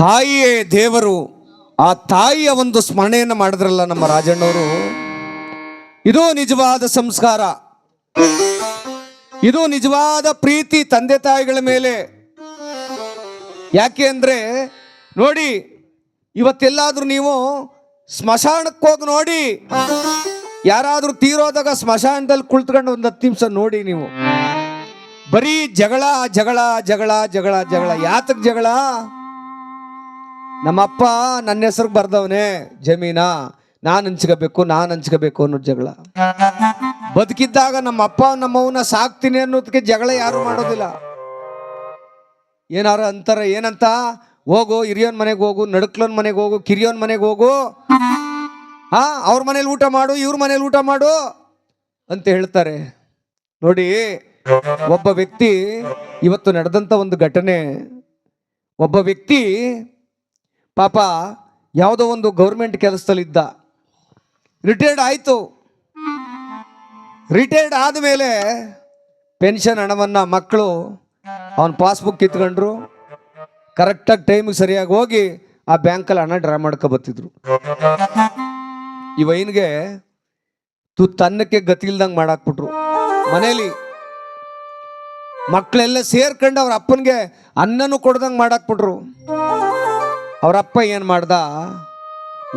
ತಾಯಿಯೇ ದೇವರು, ಆ ತಾಯಿಯ ಒಂದು ಸ್ಮರಣೆಯನ್ನು ಮಾಡಿದ್ರಲ್ಲ ನಮ್ಮ ರಾಜಣ್ಣವರು? ಇದು ನಿಜವಾದ ಸಂಸ್ಕಾರ. ಇದು ನಿಜವಾದ ಪ್ರೀತಿ ತಂದೆ ತಾಯಿಗಳ ಮೇಲೆ. ಯಾಕೆ ಅಂದರೆ, ನೋಡಿ, ಇವತ್ತೆಲ್ಲಾದರೂ ನೀವು ಸ್ಮಶಾನಕ್ಕೆ ಹೋಗಿ ನೋಡಿ. ಯಾರಾದರೂ ತೀರೋದಾಗ ಸ್ಮಶಾನದಲ್ಲಿ ಕುಳಿತುಕೊಂಡು ಒಂದು ಹತ್ತು ನಿಮಿಷ ನೋಡಿ ನೀವು. ಬರೀ ಜಗಳ ಜಗಳ ಜಗಳ ಜಗಳ ಜಗಳ ಯಾತಕ್ಕೆ ಜಗಳ? ನಮ್ಮಪ್ಪ ನನ್ನ ಹೆಸರು ಬರ್ದವನೇ ಜಮೀನ. ನಾನು ಹಂಚ್ಕೋಬೇಕು ನಾನು ಹಂಚ್ಕೋಬೇಕು ಅನ್ನೋ ಜಗಳ. ಬದುಕಿದ್ದಾಗ ನಮ್ಮ ಅಪ್ಪ ನಮ್ಮವನ್ನ ಸಾಕ್ತೀನಿ ಅನ್ನೋದಕ್ಕೆ ಜಗಳ ಯಾರು ಮಾಡೋದಿಲ್ಲ. ಏನಾರು ಅಂತಾರ, ಏನಂತ? ಹೋಗು, ಹಿರಿಯೋನ್ ಮನೆಗೆ ಹೋಗು, ನಡುಕ್ಲೋನ್ ಮನೆಗೆ ಹೋಗು, ಕಿರಿಯೋನ್ ಮನೆಗೆ ಹೋಗು. ಹಾ, ಅವ್ರ ಮನೇಲಿ ಊಟ ಮಾಡು, ಇವ್ರ ಮನೇಲಿ ಊಟ ಮಾಡು ಅಂತ ಹೇಳ್ತಾರೆ. ನೋಡಿ, ಒಬ್ಬ ವ್ಯಕ್ತಿ ಇವತ್ತು ನಡೆದಂತ ಒಂದು ಘಟನೆ, ಒಬ್ಬ ವ್ಯಕ್ತಿ ಪಾಪ ಯಾವುದೋ ಒಂದು ಗೌರ್ಮೆಂಟ್ ಕೆಲಸದಲ್ಲಿದ್ದ. ರಿಟೈರ್ಡ್ ಆಯಿತು. ರಿಟೈರ್ಡ್ ಆದಮೇಲೆ ಪೆನ್ಷನ್ ಹಣವನ್ನು ಮಕ್ಕಳು ಅವನ ಪಾಸ್ಬುಕ್ ಕಿತ್ಕೊಂಡ್ರು ಕರೆಕ್ಟಾಗಿ ಟೈಮಿಗೆ ಸರಿಯಾಗಿ ಹೋಗಿ ಆ ಬ್ಯಾಂಕಲ್ಲಿ ಹಣ ಡ್ರಾ ಮಾಡ್ಕೊಬತ್ತಿದ್ರು ವೈನ್ಗೆ ತುತ್ತನ್ನಕ್ಕೆ ಗತಿ ಇಲ್ದಂಗೆ ಮಾಡಾಕ್ಬಿಟ್ರು. ಮನೇಲಿ ಮಕ್ಕಳೆಲ್ಲ ಸೇರ್ಕೊಂಡು ಅವ್ರ ಅಪ್ಪನಿಗೆ ಅನ್ನನೂ ಕೊಡ್ದಂಗೆ ಮಾಡಾಕ್ಬಿಟ್ರು. ಅವ್ರ ಅಪ್ಪ ಏನು ಮಾಡ್ದ?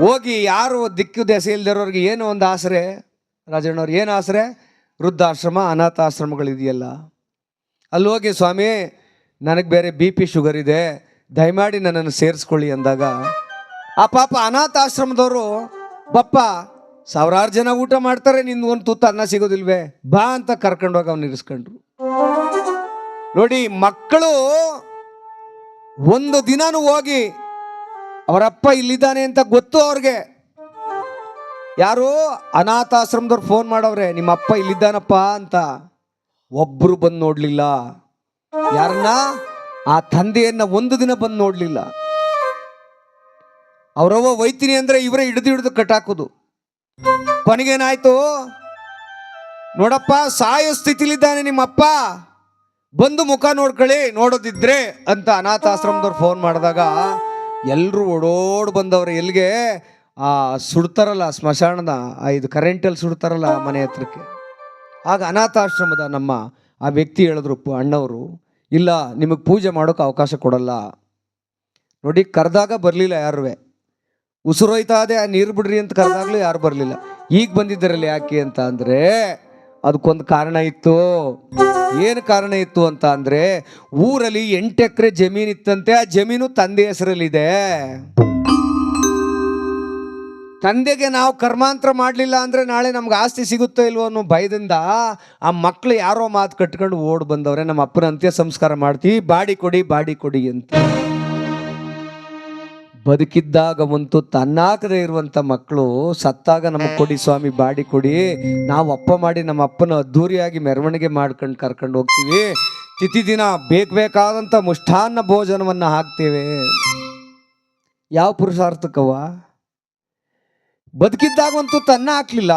ಹೋಗಿ ಯಾರು ದಿಕ್ಕು ದೆಸೆ ಇಲ್ದಿರೋರಿಗೆ ಏನು ಒಂದು ಆಸರೆ? ರಾಜಣ್ಣವ್ರು ಏನು ಆಸರೆ? ವೃದ್ಧಾಶ್ರಮ, ಅನಾಥಾಶ್ರಮಗಳಿದೆಯಲ್ಲ. ಅಲ್ಲಿ ಹೋಗಿ ಸ್ವಾಮಿ, ನನಗೆ ಬೇರೆ ಬಿ ಪಿ ಶುಗರ್ ಇದೆ, ದಯಮಾಡಿ ನನ್ನನ್ನು ಸೇರಿಸ್ಕೊಳ್ಳಿ ಅಂದಾಗ, ಆ ಪಾಪ ಅನಾಥಾಶ್ರಮದವರು, ಬಪ್ಪ, ಸಾವಿರಾರು ಜನ ಊಟ ಮಾಡ್ತಾರೆ ನಿನ್ನ ಒಂದು ತುತ್ತು ಅನ್ನ ಸಿಗೋದಿಲ್ವೇ? ಬಾ ಅಂತ ಕರ್ಕೊಂಡೋಗಿ ಅವ್ನು ಇರಿಸ್ಕೊಂಡ್ರು. ನೋಡಿ, ಮಕ್ಕಳು ಒಂದು ದಿನಾನು ಹೋಗಿ ಅವರಪ್ಪ ಇಲ್ಲಿದ್ದಾನೆ ಅಂತ ಗೊತ್ತು ಅವ್ರಿಗೆ. ಯಾರು ಅನಾಥಾಶ್ರಮದವ್ರು ಫೋನ್ ಮಾಡವ್ರೆ ನಿಮ್ಮ ಅಪ್ಪ ಇಲ್ಲಿದ್ದಾನಪ್ಪ ಅಂತ. ಒಬ್ರು ಬಂದು ನೋಡ್ಲಿಲ್ಲ. ಯಾರನ್ನ? ಆ ತಂದೆಯನ್ನ ಒಂದು ದಿನ ಬಂದು ನೋಡ್ಲಿಲ್ಲ. ಅವರವ್ವ ಒಯ್ತೀನಿ ಅಂದ್ರೆ ಇವರೇ ಹಿಡಿದು ಹಿಡಿದು ಕಟ್ಟಾಕೋದು. ಕೊನೆಗೇನಾಯ್ತು? ನೋಡಪ್ಪ, ಸಾಯೋ ಸ್ಥಿತಿಲಿದ್ದಾನೆ ನಿಮ್ಮಪ್ಪ. ಬಂದು ಮುಖ ನೋಡ್ಕೊಳ್ಳಿ, ನೋಡೋದಿದ್ರೆ ಅಂತ ಅನಾಥಾಶ್ರಮದವ್ರು ಫೋನ್ ಮಾಡಿದಾಗ ಎಲ್ಲರೂ ಓಡೋಡ್ ಬಂದವ್ರೆ. ಎಲ್ಲಿಗೆ ಆ, ಸುಡ್ತಾರಲ್ಲ ಸ್ಮಶಾನದ ಇದು ಕರೆಂಟಲ್ಲಿ ಸುಡ್ತಾರಲ್ಲ ಮನೆ ಹತ್ರಕ್ಕೆ. ಆಗ ಅನಾಥಾಶ್ರಮದ ನಮ್ಮ ಆ ವ್ಯಕ್ತಿ ಹೇಳಿದ್ರು ಅಣ್ಣವರು, ಇಲ್ಲ, ನಿಮಗೆ ಪೂಜೆ ಮಾಡೋಕೆ ಅವಕಾಶ ಕೊಡಲ್ಲ. ನೋಡಿ, ಕರೆದಾಗ ಬರಲಿಲ್ಲ ಯಾರುವೆ. ಉಸಿರೋಯ್ತಾ ಆ ನೀರು ಬಿಡ್ರಿ ಅಂತ ಕರೆದಾಗಲೂ ಯಾರು ಬರಲಿಲ್ಲ. ಈಗ ಬಂದಿದ್ದಾರಲ್ಲ ಯಾಕೆ ಅಂತ ಅಂದರೆ ಅದಕ್ಕೊಂದು ಕಾರಣ ಇತ್ತು. ಏನು ಕಾರಣ ಇತ್ತು ಅಂತ ಅಂದರೆ ಊರಲ್ಲಿ ಎಂಟು ಎಕರೆ ಜಮೀನು ಇತ್ತಂತೆ, ಆ ಜಮೀನು ತಂದೆ ಹೆಸರಲ್ಲಿದೆ. ತಂದೆಗೆ ನಾವು ಕರ್ಮಾಂತರ ಮಾಡಲಿಲ್ಲ ಅಂದರೆ ನಾಳೆ ನಮ್ಗೆ ಆಸ್ತಿ ಸಿಗುತ್ತೋ ಇಲ್ವೋ ಅನ್ನೋ ಭಯದಿಂದ ಆ ಮಕ್ಕಳು ಯಾರೋ ಮಾತು ಕಟ್ಕೊಂಡು ಓಡ್ ಬಂದವ್ರೆ, ನಮ್ಮ ಅಪ್ಪನ ಅಂತ್ಯ ಸಂಸ್ಕಾರ ಮಾಡ್ತೀವಿ, ಬಾಡಿ ಕೊಡಿ ಬಾಡಿ ಕೊಡಿ ಅಂತ. ಬದುಕಿದ್ದಾಗ ಒಂದು ತನ್ನಾಕದೇ ಇರುವಂತ ಮಕ್ಕಳು ಸತ್ತಾಗ ನಮಗೆ ಕೊಡಿ ಸ್ವಾಮಿ ಬಾಡಿ ಕೊಡಿ. ನಾವು ಅಪ್ಪ ಮಾಡಿ ನಮ್ಮ ಅಪ್ಪನ ಅದ್ದೂರಿಯಾಗಿ ಮೆರವಣಿಗೆ ಮಾಡ್ಕೊಂಡು ಕರ್ಕೊಂಡು ಹೋಗ್ತೀವಿ. ತಿಥಿ ದಿನ ಬೇಕು ಬೇಕಾದಂಥ ಮುಷ್ಟಾನ್ನ ಭೋಜನವನ್ನು ಹಾಕ್ತೇವೆ. ಯಾವ ಪುರುಷಾರ್ಥಕ್ಕವ್ವ? ಬದುಕಿದ್ದಾಗಂತೂ ತನ್ನ ಹಾಕ್ಲಿಲ್ಲ.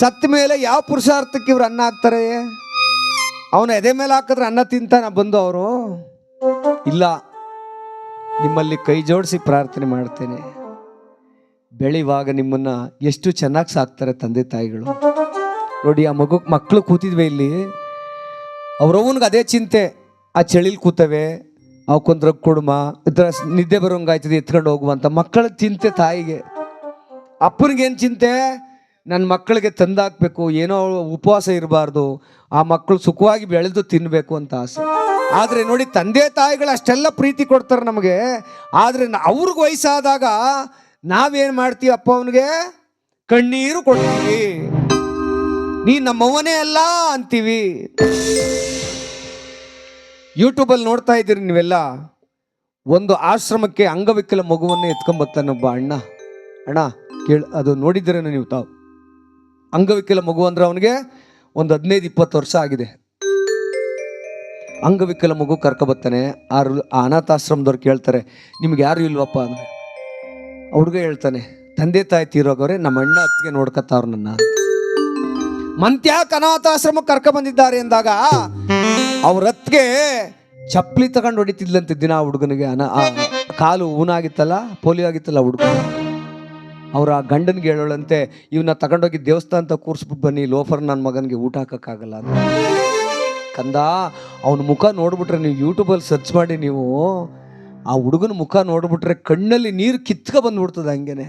ಸತ್ತ ಮೇಲೆ ಯಾವ ಪುರುಷಾರ್ಥಕ್ಕೆ ಇವ್ರು ಅನ್ನ ಹಾಕ್ತಾರೆ? ಅವನ ಎದೆ ಮೇಲೆ ಹಾಕಿದ್ರೆ ಅನ್ನ ತಿಂತಾನ ಬಂದು ಅವರು? ಇಲ್ಲ. ನಿಮ್ಮಲ್ಲಿ ಕೈ ಜೋಡಿಸಿ ಪ್ರಾರ್ಥನೆ ಮಾಡ್ತೇನೆ. ಬೆಳೆಯುವಾಗ ನಿಮ್ಮನ್ನ ಎಷ್ಟು ಚೆನ್ನಾಗಿ ಸಾಕ್ತಾರೆ ತಂದೆ ತಾಯಿಗಳು. ನೋಡಿ, ಆ ಮಗು ಮಕ್ಕಳು ಕೂತಿದ್ವಿ ಇಲ್ಲಿ. ಅವ್ರವ್ವನಿಗೆ ಅದೇ ಚಿಂತೆ. ಆ ಚಳಿಲಿ ಕೂತವೆ ಅವಕ್ಕೊಂದ್ರ ಕೊಡುಮ, ಇದ್ರ ನಿದ್ದೆ ಬರೋಂಗಾಯ್ತದೆ ಎತ್ಕೊಂಡು ಹೋಗುವಂತ ಮಕ್ಕಳ ಚಿಂತೆ ತಾಯಿಗೆ. ಅಪ್ಪನಿಗೇನು ಚಿಂತೆ? ನನ್ನ ಮಕ್ಕಳಿಗೆ ತಂದಾಕ್ಬೇಕು, ಏನೋ ಉಪವಾಸ ಇರಬಾರ್ದು, ಆ ಮಕ್ಕಳು ಸುಖವಾಗಿ ಬೆಳೆದು ತಿನ್ನಬೇಕು ಅಂತ ಆಸೆ. ಆದರೆ ನೋಡಿ, ತಂದೆ ತಾಯಿಗಳು ಅಷ್ಟೆಲ್ಲ ಪ್ರೀತಿ ಕೊಡ್ತಾರೆ ನಮಗೆ. ಆದರೆ ಅವ್ರಿಗೆ ವಯಸ್ಸಾದಾಗ ನಾವೇನು ಮಾಡ್ತೀವಿ, ಅಪ್ಪ ಅವನಿಗೆ ಕಣ್ಣೀರು ಕೊಡ್ತೀವಿ. ನೀ ನಮ್ಮವನೇ ಅಲ್ಲ ಅಂತೀವಿ. ಯೂಟ್ಯೂಬಲ್ಲಿ ನೋಡ್ತಾ ಇದ್ದೀರಿ ನೀವೆಲ್ಲ. ಒಂದು ಆಶ್ರಮಕ್ಕೆ ಅಂಗವಿಕಲ ಮಗುವನ್ನು ಎತ್ಕೊಂಬತ್ತಾನೊಬ್ಬ ಅಣ್ಣ. ಅಣ್ಣ, ಕೇಳ, ಅದು ನೋಡಿದ್ದೀರೇನೋ ನೀವು ತಾವು? ಅಂಗವಿಕಲ ಮಗು ಅಂದ್ರೆ ಅವನಿಗೆ ಒಂದು ಹದಿನೈದು, ಇಪ್ಪತ್ತು ವರ್ಷ ಆಗಿದೆ. ಅಂಗವಿಕಲ ಮಗು ಕರ್ಕೊಬತ್ತಾನೆ ಆರು, ಆ ಅನಾಥಾಶ್ರಮದವ್ರು ಕೇಳ್ತಾರೆ, ನಿಮ್ಗೆ ಯಾರು ಇಲ್ವಪ್ಪ? ಅಂದ್ರೆ ಹುಡುಗ ಹೇಳ್ತಾನೆ, ತಂದೆ, ತಾಯಿ ತೀರೋಗವ್ರೆ, ನಮ್ಮ ಅಣ್ಣ ಅತ್ತಿಗೆ ನೋಡ್ಕತ್ತಾವ್ರು ನನ್ನ. ಮಂತ್ಯಾಕ್ ಅನಾಥಾಶ್ರಮ ಕರ್ಕ ಬಂದಿದ್ದಾರೆ ಎಂದಾಗ, ಅವ್ರ ಅತ್ತಿಗೆ ಚಪ್ಪಲಿ ತಗೊಂಡು ಹೊಡಿತಿದ್ಲಂತೆ ದಿನ ಹುಡುಗನಿಗೆ. ಅನ ಕಾಲು ಊನಾಗಿತ್ತಲ್ಲ, ಪೋಲಿಯೋ ಆಗಿತ್ತಲ್ಲ ಹುಡುಗ ಅವ್ರ ಗಂಡನಿಗೆ ಹೇಳೋಳಂತೆ ಇವನ್ನ ತಗೊಂಡೋಗಿ ದೇವಸ್ಥಾನ ಕೂರಿಸ್ಬಿಟ್ಟು ಬನ್ನಿ, ಲೋಫರ್ ನನ್ನ ಮಗನಿಗೆ ಊಟ ಹಾಕೋಕ್ಕಾಗಲ್ಲ ಅಂತ. ಕಂದ, ಅವನ ಮುಖ ನೋಡ್ಬಿಟ್ರೆ ನೀವು ಯೂಟ್ಯೂಬಲ್ಲಿ ಸರ್ಚ್ ಮಾಡಿ ನೀವು, ಆ ಹುಡುಗನ ಮುಖ ನೋಡ್ಬಿಟ್ರೆ ಕಣ್ಣಲ್ಲಿ ನೀರು ಕಿತ್ಕ ಬಂದ್ಬಿಡ್ತದೆ ಹಂಗೇನೆ.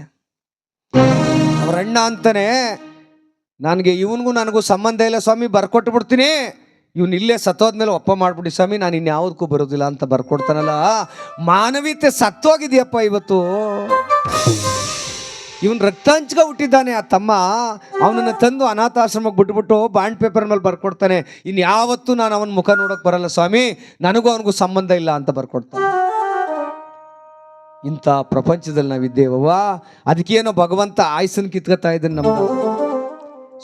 ಅವ್ರ ಅಣ್ಣ ಅಂತಾನೆ, ನನಗೆ ಇವನಿಗೂ ನನಗೂ ಸಂಬಂಧ ಇಲ್ಲ ಸ್ವಾಮಿ ಬರ್ಕೊಟ್ಟು ಬಿಡ್ತೀನಿ ಇವ್ನು ಇಲ್ಲೇ ಸತ್ತೋದ್ಮೇಲೆ ಒಪ್ಪ ಮಾಡ್ಬಿಡಿ ಸ್ವಾಮಿ, ನಾನು ಇನ್ಯಾವುದಕ್ಕೂ ಬರೋದಿಲ್ಲ ಅಂತ ಬರ್ಕೊಡ್ತಾನಲ್ಲ. ಮಾನವೀಯತೆ ಸತ್ತೋಗಿದೆಯಪ್ಪ ಇವತ್ತು. ಇವನ್ ರಕ್ತಾಂಚಕ ಹುಟ್ಟಿದ್ದಾನೆ ಆ ತಮ್ಮ. ಅವನನ್ನು ತಂದು ಅನಾಥಾಶ್ರಮಕ್ಕೆ ಬಿಟ್ಬಿಟ್ಟು ಬಾಂಡ್ ಪೇಪರ್ ಮೇಲೆ ಬರ್ಕೊಡ್ತಾನೆ. ಇನ್ನು ಯಾವತ್ತೂ ನಾನು ಅವನ ಮುಖ ನೋಡೋಕೆ ಬರಲ್ಲ ಸ್ವಾಮಿ. ನನಗೂ ಅವನಿಗೂ ಸಂಬಂಧ ಇಲ್ಲ ಅಂತ ಬರ್ಕೊಡ್ತಾನೆ. ಇಂಥ ಪ್ರಪಂಚದಲ್ಲಿ ನಾವಿದ್ದೇವವ್ವ ಅದಕ್ಕೇನೋ ಭಗವಂತ ಆಯ್ಸನ್ ಕಿತ್ಕೊತಾ ಇದ್ದಾನೆ ನಮ್ಮ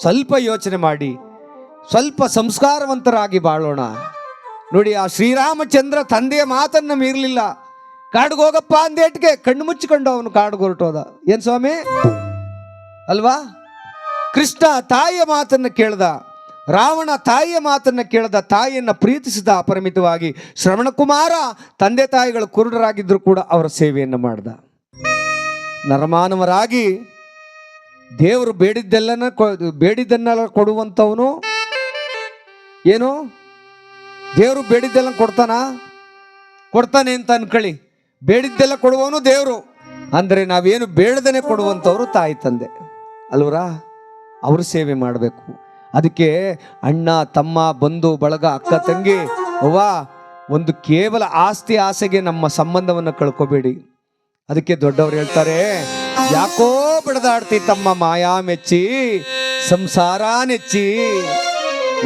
ಸ್ವಲ್ಪ ಯೋಚನೆ ಮಾಡಿ. ಸ್ವಲ್ಪ ಸಂಸ್ಕಾರವಂತರಾಗಿ ಬಾಳೋಣ. ನೋಡಿ, ಆ ಶ್ರೀರಾಮಚಂದ್ರ ತಂದೆಯ ಮಾತನ್ನು ಮೀರಲಿಲ್ಲ. ಕಾಡ್ಗೆ ಹೋಗಪ್ಪ ಅಂದೇಟ್ಗೆ ಕಣ್ಣು ಮುಚ್ಚಿಕೊಂಡು ಅವನು ಕಾಡ್ಗೆ ಹೊರಟೋದ. ಏನ್ ಸ್ವಾಮಿ? ಅಲ್ವಾ? ಕೃಷ್ಣ ತಾಯಿಯ ಮಾತನ್ನ ಕೇಳ್ದ. ರಾವಣ ತಾಯಿಯ ಮಾತನ್ನ ಕೇಳ್ದ. ತಾಯಿಯನ್ನು ಪ್ರೀತಿಸಿದ ಅಪರಿಮಿತವಾಗಿ ಶ್ರವಣಕುಮಾರ ತಂದೆ ತಾಯಿಗಳು ಕುರುಡರಾಗಿದ್ದರೂ ಕೂಡ ಅವರ ಸೇವೆಯನ್ನು ಮಾಡ್ದ. ನರಮಾನವರಾಗಿ ದೇವರು ಬೇಡಿದ್ದೆಲ್ಲನ ಬೇಡಿದ್ದನ್ನೆಲ್ಲ ಕೊಡುವಂಥವನು ಏನು? ದೇವರು ಬೇಡಿದ್ದೆಲ್ಲ ಕೊಡ್ತಾನ? ಕೊಡ್ತಾನೆ ಅಂತ ಅನ್ಕೊಳ್ಳಿ. ಬೇಡಿದ್ದೆಲ್ಲ ಕೊಡುವವನು ದೇವರು. ಅಂದರೆ ನಾವೇನು ಬೇಡದೇನೆ ಕೊಡುವಂಥವ್ರು ತಾಯಿ ತಂದೆ. ಅಲ್ವರಾ? ಅವರು ಸೇವೆ ಮಾಡಬೇಕು. ಅದಕ್ಕೆ ಅಣ್ಣ, ತಮ್ಮ, ಬಂಧು, ಬಳಗ, ಅಕ್ಕ, ತಂಗಿ, ಅವ್ವ, ಒಂದು ಕೇವಲ ಆಸ್ತಿ ಆಸೆಗೆ ನಮ್ಮ ಸಂಬಂಧವನ್ನು ಕಳ್ಕೊಬೇಡಿ. ಅದಕ್ಕೆ ದೊಡ್ಡವರು ಹೇಳ್ತಾರೆ, ಯಾಕೋ ಬಿಡದಾಡ್ತಿ ತಮ್ಮ ಮಾಯಾ ಮೆಚ್ಚಿ, ಸಂಸಾರ ನೆಚ್ಚಿ.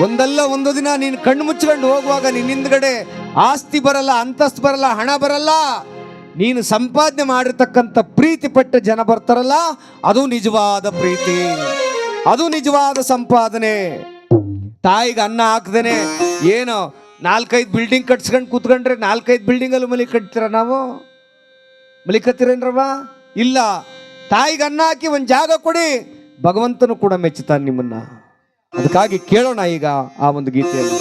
ಒಂದಲ್ಲ ಒಂದು ದಿನ ನೀನು ಕಣ್ಣು ಮುಚ್ಕೊಂಡು ಹೋಗುವಾಗ ನಿನ್ನ ಹಿಂದ್ಗಡೆ ಆಸ್ತಿ ಬರಲ್ಲ, ಅಂತಸ್ತು ಬರಲ್ಲ, ಹಣ ಬರಲ್ಲ. ನೀನು ಸಂಪಾದನೆ ಮಾಡಿರ್ತಕ್ಕಂಥ ಪ್ರೀತಿ ಪಟ್ಟ ಜನ ಬರ್ತಾರಲ್ಲ, ಅದು ನಿಜವಾದ ಪ್ರೀತಿ. ಅದು ನಿಜವಾದ ಸಂಪಾದನೆ. ತಾಯಿಗೆ ಅನ್ನ ಹಾಕ್ದೇನೆ, ಏನು ನಾಲ್ಕೈದು ಬಿಲ್ಡಿಂಗ್ ಕಟ್ಸ್ಕೊಂಡು ಕೂತ್ಕೊಂಡ್ರೆ ನಾಲ್ಕೈದು ಬಿಲ್ಡಿಂಗಲ್ಲಿ ಮಲಿ ಕಟ್ತೀರ ನಾವು? ಮಲಿಕತ್ತೀರೇನ್ರವ ಇಲ್ಲ. ತಾಯಿಗೆ ಅನ್ನ ಹಾಕಿ ಒಂದು ಜಾಗ ಕೊಡಿ, ಭಗವಂತನು ಕೂಡ ಮೆಚ್ಚುತ್ತಾನೆ ನಿಮ್ಮನ್ನ. ಅದಕ್ಕಾಗಿ ಕೇಳೋಣ ಈಗ ಆ ಒಂದು ಗೀತೆಯನ್ನು